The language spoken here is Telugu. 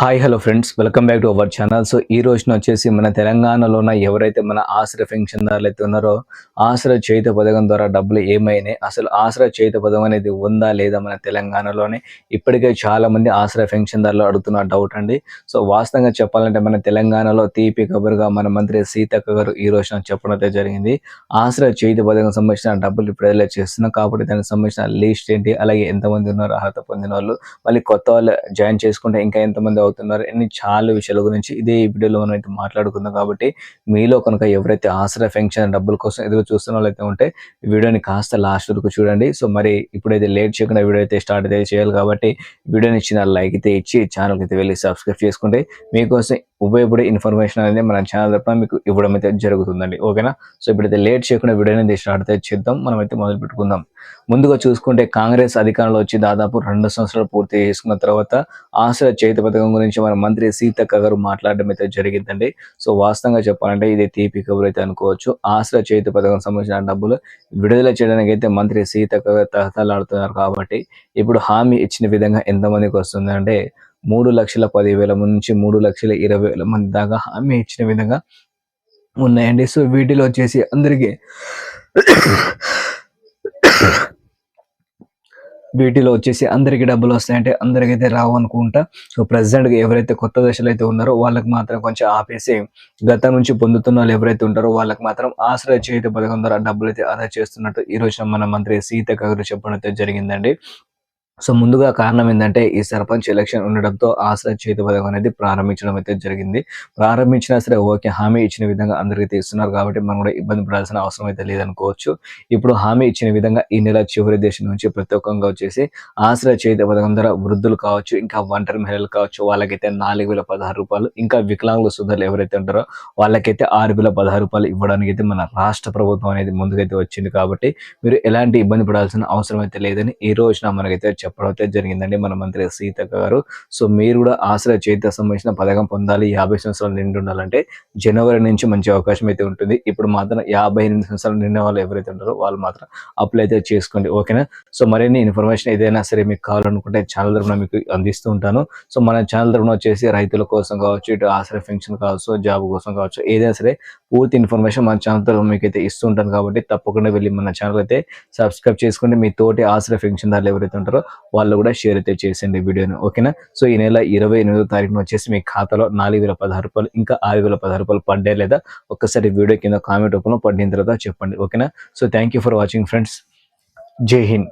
Hi hello friends welcome back to our channel so ఈ రోజున వచ్చేసి మన తెలంగాణలో ఉన్న ఎవరైతే మన ఆశ్రయ పెన్షన్దారులు అయితే ఉన్నారో ఆశ్రయ చేయుత పథకం ద్వారా డబ్బులు ఏమైనాయి అసలు ఆశ్ర చేయుత పథకం అనేది ఉందా లేదా మన తెలంగాణలోనే? ఇప్పటికే చాలా మంది ఆశ్రయ పెన్షన్దారులు అడుగుతున్న డౌట్ అండి. సో వాస్తవంగా చెప్పాలంటే మన తెలంగాణలో తీపి కబురుగా మన మంత్రి సీతక్క గారు ఈ రోజున చెప్పడం అయితే జరిగింది. ఆశ్ర చేయుత పథకం సంబంధించిన డబ్బులు ఇప్పుడు రిలీజ్ చేస్తున్నాం కాబట్టి దానికి సంబంధించిన లిస్ట్ ఏంటి? అలాగే ఎంతమంది ఉన్నారు? అర్హత పొందిన వాళ్ళు? మళ్ళీ కొత్త వాళ్ళు జాయిన్ చేసుకుంటే ఇంకా ఎంతమంది అవుతున్నారు. అన్ని చాలా విషయాల గురించి ఇదే ఈ వీడియోలో మనం అయితే మాట్లాడుకుందాం కాబట్టి మీలో కనుక ఎవరైతే ఆశ్రయ పెన్షన్ డబ్బుల కోసం ఎదురు చూస్తున్న వాళ్ళైతే ఉంటే వీడియోని కాస్త లాస్ట్ వరకు చూడండి. సో మరి ఇప్పుడైతే లేట్ చేయకుండా వీడియో అయితే స్టార్ట్ అయితే చేయాలి కాబట్టి వీడియోని ఇచ్చిన లైక్ అయితే ఇచ్చి ఛానల్కి అయితే వెళ్ళి సబ్స్క్రైబ్ చేసుకుంటే మీకోసం ఉపయోగపడే ఇన్ఫర్మేషన్ అనేది మన ఛానల్ తప్ప మీకు ఇవ్వడం అయితే జరుగుతుందండి. ఓకేనా? సో ఇప్పుడైతే లేట్ చేయకుండా వీడియోని అయితే స్టార్ట్ అయితే చేద్దాం. మనం అయితే మొదలు పెట్టుకుందాం. ముందుగా చూసుకుంటే కాంగ్రెస్ అధికారంలో వచ్చి దాదాపు రెండు సంవత్సరాలు పూర్తి చేసుకున్న తర్వాత ఆశ్రయ చేతి పథకం గురించి మన మంత్రి సీతక్క గారు మాట్లాడడం అయితే జరిగిందండి. సో వాస్తవంగా చెప్పాలంటే ఇది తీపి కబురు అయితే అనుకోవచ్చు. ఆశ్రయ చేతి పథకం సంబంధించిన డబ్బులు విడుదల చేయడానికి అయితే మంత్రి సీతక్క గారు తహతలాడుతున్నారు కాబట్టి ఇప్పుడు హామీ ఇచ్చిన విధంగా ఎంతమందికి వస్తుందంటే మూడు లక్షల పదివేల నుంచి మూడు లక్షల ఇరవై వేల మంది దాకా హామీ ఇచ్చిన విధంగా ఉన్నాయండి. సో వీటిలో వచ్చేసి అందరికీ వీటిలో వచ్చేసి అందరికి డబ్బులు వస్తాయంటే అందరికైతే రావు అనుకుంటా. సో ప్రెసిడెంట్ ఎవరైతే కొత్త దశలో అయితే ఉన్నారో వాళ్ళకి మాత్రం కొంచెం ఆపేసి గతం నుంచి పొందుతున్న వాళ్ళు ఎవరైతే ఉంటారో వాళ్ళకి మాత్రం ఆశ్రయ చేతి పథకం ద్వారా డబ్బులు అయితే ఆదా చేస్తున్నట్టు ఈ రోజున మన మంత్రి సీతక్క గారు చెప్పడం అయితే జరిగిందండి. సో ముందుగా కారణం ఏంటంటే ఈ సర్పంచ్ ఎలక్షన్ ఉండడంతో ఆశ్రయ చేతి పథకం అనేది ప్రారంభించడం అయితే జరిగింది. ప్రారంభించినా సరే ఓకే హామీ ఇచ్చిన విధంగా అందరికీ తీస్తున్నారు కాబట్టి మనం కూడా ఇబ్బంది పడాల్సిన అవసరం అయితే లేదనుకోవచ్చు. ఇప్పుడు హామీ ఇచ్చిన విధంగా ఈ నెల చివరి దేశం నుంచి ప్రతి వచ్చేసి ఆశ్రయ చేతి పథకం ద్వారా వృద్ధులు కావచ్చు ఇంకా ఒంటరి మహిళలు కావచ్చు వాళ్ళకైతే నాలుగు వేల పదహారు రూపాయలు ఇంకా వికలాంగుల సుధలు ఎవరైతే ఉంటారో వాళ్ళకైతే ఆరు వేల పదహారు రూపాయలు ఇవ్వడానికి అయితే మన రాష్ట్ర ప్రభుత్వం అనేది ముందుకైతే వచ్చింది కాబట్టి మీరు ఎలాంటి ఇబ్బంది పడాల్సిన అవసరం అయితే లేదని ఈ రోజున మనకైతే చెప్పడం అయితే జరిగిందండి మన మంత్రి సీతక్క గారు. సో మీరు కూడా ఆశ్రయ చేతికి సంబంధించిన పథకం పొందాలి యాభై సంవత్సరాలు నిండి ఉండాలంటే జనవరి నుంచి మంచి అవకాశం అయితే ఉంటుంది. ఇప్పుడు మాత్రం యాభై ఎనిమిది సంవత్సరాలు నిండిన వాళ్ళు ఎవరైతే ఉంటారో వాళ్ళు మాత్రం అప్లై అయితే చేసుకోండి. ఓకేనా? సో మరిన్ని ఇన్ఫర్మేషన్ ఏదైనా సరే మీకు కావాలనుకుంటే ఛానల్ తరఫున మీకు అందిస్తూ ఉంటాను. సో మన ఛానల్ తరఫున వచ్చేసి రైతుల కోసం కావచ్చు ఇటు ఆశ్రయ పెన్షన్ కావచ్చు జాబ్ కోసం కావచ్చు ఏదైనా సరే పూర్తి ఇన్ఫర్మేషన్ మన ఛానల్ తరఫున మీకు అయితే ఇస్తూ ఉంటాను కాబట్టి తప్పకుండా వెళ్ళి మన ఛానల్ అయితే సబ్స్క్రైబ్ చేసుకోండి. మీ తోటి ఆశ్రయ పెన్షన్ దారులు ఎవరైతే ఉంటారో వాళ్ళు కూడా షేర్ అయితే చేసేయండి వీడియోని ఓకేనా సో ఈ నెల ఇరవై ఎనిమిదో తారీఖున వచ్చేసి మీ ఖాతాలో నాలుగు వేల పదహారు రూపాయలు ఇంకా ఆరు వేల పదహారు రూపాయలు పడ్డాయి లేదా? ఒక్కసారి వీడియో కింద కామెంట్ రూపంలో పడిన తర్వాత చెప్పండి ఓకేనా so thank you for watching friends జై హింద్.